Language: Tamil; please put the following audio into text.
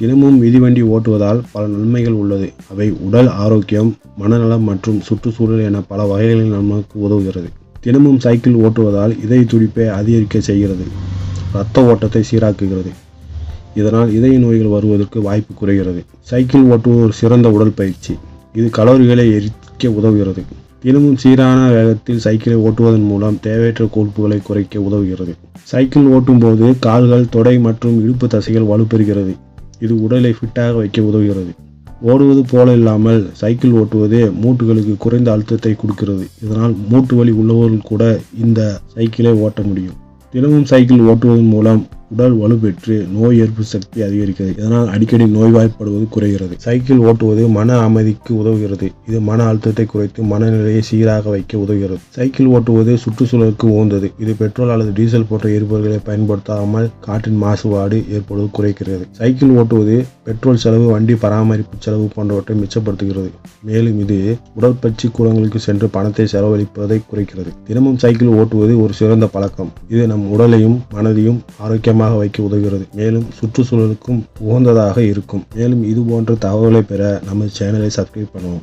தினமும் மிதிவண்டி ஓட்டுவதால் பல நன்மைகள் உள்ளது. அவை உடல் ஆரோக்கியம் மனநலம் மற்றும் சுற்றுச்சூழல் என பல வகைகளில் நமக்கு உதவுகிறது. தினமும் சைக்கிள் ஓட்டுவதால் இதய துடிப்பை அதிகரிக்க செய்கிறது. இரத்த ஓட்டத்தை சீராக்குகிறது. இதனால் இதய நோய்கள் வருவதற்கு வாய்ப்பு குறைகிறது. சைக்கிள் ஓட்டுவது ஒரு சிறந்த உடற்பயிற்சி இது கலோரிகளை எரிக்க உதவுகிறது. தினமும் சீரான வேகத்தில் சைக்கிளை ஓட்டுவதன் மூலம் தேவையற்ற கொழுப்புகளை குறைக்க உதவுகிறது. சைக்கிள் ஓட்டும்போது கால்கள் தொடை மற்றும் இடுப்பு தசைகள் வலுப்பெறுகிறது. இது உடலை ஃபிட்டாக வைக்க உதவுகிறது. ஓடுவது போல இல்லாமல் சைக்கிள் ஓட்டுவது மூட்டுகளுக்கு குறைந்த அழுத்தத்தை கொடுக்கிறது. இதனால் மூட்டு வலி உள்ளவர்கள் கூட இந்த சைக்கிளை ஓட்ட முடியும். தினமும் சைக்கிள் ஓட்டுவதன் மூலம் உடல் வலுப்பெற்று நோய் எதிர்ப்பு சக்தி அதிகரிக்கிறது. இதனால் அடிக்கடி நோய்வாய்ப்படுவது குறைகிறது. சைக்கிள் ஓட்டுவது மன அமைதிக்கு உதவுகிறது. இது மன அழுத்தத்தை குறைத்து மனநிலையை சீராக வைக்க உதவுகிறது. சைக்கிள் ஓட்டுவது சுற்றுச்சூழலுக்கு உகந்தது. இது பெட்ரோல் அல்லது டீசல் போன்ற எரிபொருட்களை பயன்படுத்தாமல் காற்றின் மாசுபாடு ஏற்படுவது குறைக்கிறது. சைக்கிள் ஓட்டுவது பெட்ரோல் செலவு வண்டி பராமரிப்பு செலவு போன்றவற்றை மிச்சப்படுத்துகிறது. மேலும் இது உடற்பயிற்சி கூடங்களுக்கு சென்று பணத்தை செலவழிப்பதை குறைக்கிறது. தினமும் சைக்கிள் ஓட்டுவது ஒரு சிறந்த பழக்கம். இது நம் உடலையும் மனதையும் ஆரோக்கியமாக வைக்க உதவுகிறது. மேலும் சுற்றுச்சூழலுக்கும் உகந்ததாக இருக்கும். மேலும் இது போன்ற தகவலை பெற நமது சேனலை சப்ஸ்கிரைப் பண்ணுவோம்.